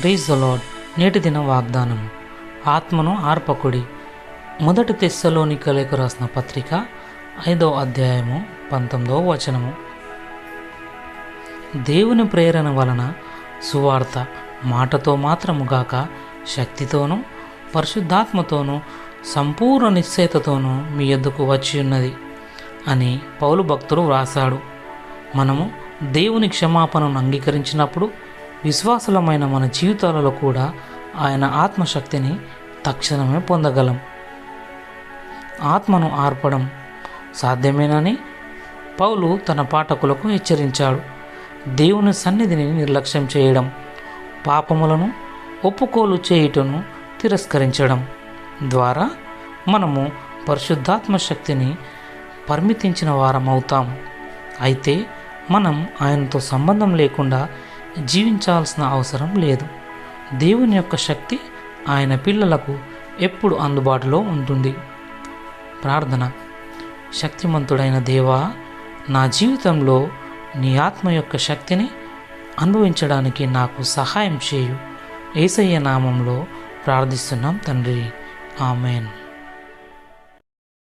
Praise అలాడ్ నేటి దిన వాగ్దానం ఆత్మను ఆర్పకుడి. మొదటి తెస్సలోని తెస్సలోనికలకు రాసిన పత్రిక ఐదో అధ్యాయము పంతొమ్మిదో వచనము. దేవుని ప్రేరణ వలన సువార్త మాటతో మాత్రముగాక శక్తితోనూ పరిశుద్ధాత్మతోనూ సంపూర్ణ నిశ్చయతతోనూ మీ ఎద్దుకు వచ్చి ఉన్నది అని పౌలు భక్తుడు వ్రాసాడు మనము దేవుని క్షమాపణను అంగీకరించినప్పుడు విశ్వాసులమైన మన జీవితాలలో కూడా ఆయన ఆత్మశక్తిని తక్షణమే పొందగలం. ఆత్మను ఆర్పడం సాధ్యమేనని పౌలు తన పాఠకులకు హెచ్చరించాడు. దేవుని సన్నిధిని నిర్లక్ష్యం చేయడం పాపములను ఒప్పుకోలు చేయుటను తిరస్కరించడం ద్వారా మనము పరిశుద్ధాత్మ శక్తిని పరిమితించిన వారమవుతాం. అయితే మనం ఆయనతో సంబంధం లేకుండా జీవించాల్సిన అవసరం లేదు. దేవుని యొక్క శక్తి ఆయన పిల్లలకు ఎప్పుడు అందుబాటులో ఉంటుంది? ప్రార్థన. శక్తిమంతుడైన దేవా నా జీవితంలో నీ ఆత్మ యొక్క శక్తిని అనుభవించడానికి నాకు సహాయం చేయు. ఏసయ్య నామంలో ప్రార్థిస్తున్నాం తండ్రి. ఆమెన్.